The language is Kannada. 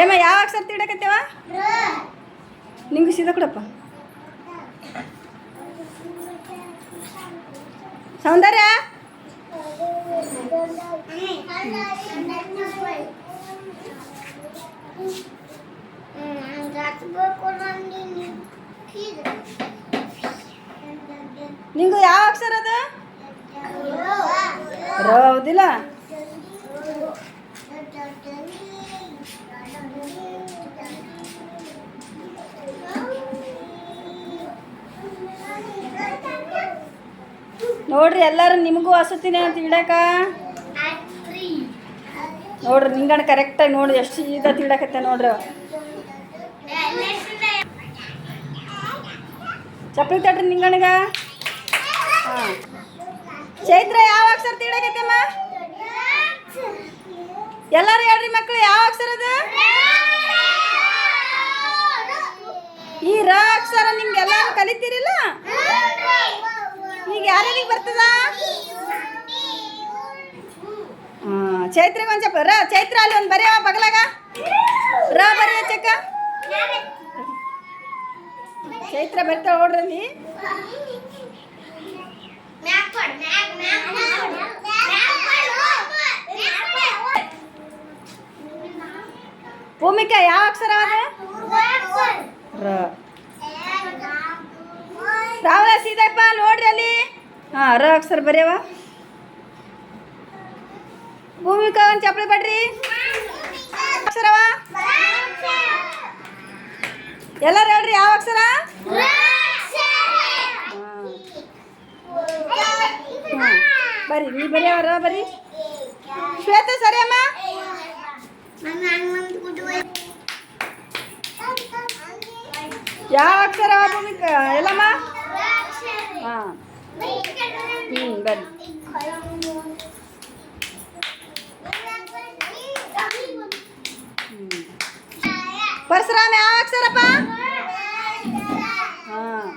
ಏಮ ಯಾವ ಅಕ್ಷರ ತಿಡಕತ್ತೇವ ನಿಂಗೆ ಸೀದಾ ಕೊಡಪ್ಪ. ಸೌಂದರ್ಯ? ನಿಂಗು ಯಾವ ಅಕ್ಷರ ಅದು? ರ ಹೌದಿಲ್ಲ ನೋಡ್ರಿ, ಎಲ್ಲರೂ ನಿಮಗೂ ಹಸುತ್ತೀನಿ ಅಂತ ಇಡಕ ನೋಡ್ರಿ, ನಿಂಗಣ ಕರೆಕ್ಟಾಗಿ ನೋಡಿ ಎಷ್ಟು ಈಗ ತಿಳಕತ್ತೆ ನೋಡ್ರಿ. ಚಪ್ಪಲಿ ತಟ್ರಿ ನಿಂಗಣಗ. ಹಾಂ. ಚೈತ್ರ ಯಾವ ಅಕ್ಷರ ತಿಳಕತ್ತಮ್ಮ ಹೇಳ್ರಿ ಮಕ್ಕಳು ಯಾವ ಅಕ್ಷರ ಅದು? ಈ ರ ಅಕ್ಷರ ನಿಮ್ಗೆ ಎಲ್ಲಾರು ಕಲಿತೀರಿಲ್ಲ? ಈಗ ಯಾರ್ಯಾರಿಗೆ ಬರ್ತದ? ಚೈತ್ರಿಗೆ ಒಂದು ರ, ಚೈತ್ರ ಅಲ್ಲಿ ಒಂದು ಬರೆಯವ ಬಗಲಾಗ ರ ಬರೆಯ ಚಕ್ಕ? ಚೈತ್ರ ಬರ್ತಾ ನೋಡ್ರಲ್ಲಿ ಭೂಮಿಕಾ ಯಾವ ಅಕ್ಷರ ರಾವಲ ಸೀದಪ್ಪ ನೋಡ್ರಿ ಅಲ್ಲಿ. ಹಾಂ, ರ ಅಕ್ಷರ ಬರೆಯವ. ಭೂಮಿಕಾ, ಒಂದು ಚಪ್ಪಲಿ ಬಡ್ರಿ. ಅಕ್ಷರವ? ಎಲ್ಲರೂ ಹೇಳ್ರಿ ಯಾವ ಅಕ್ಷರ? ಹಾಂ. ಬರಿ ನೀ ರ ಯಾವ ಅಕ್ಷರ ಭೂಮಿಕಾ ಎಲ್ಲಮ್ಮ ಹಾಂ ಹ್ಞೂ ಬರ್ರಿ ಹ್ಞೂ ಪರಶುರಾಮ ಯಾವ ಅಕ್ಷರಪ್ಪ ಹಾಂ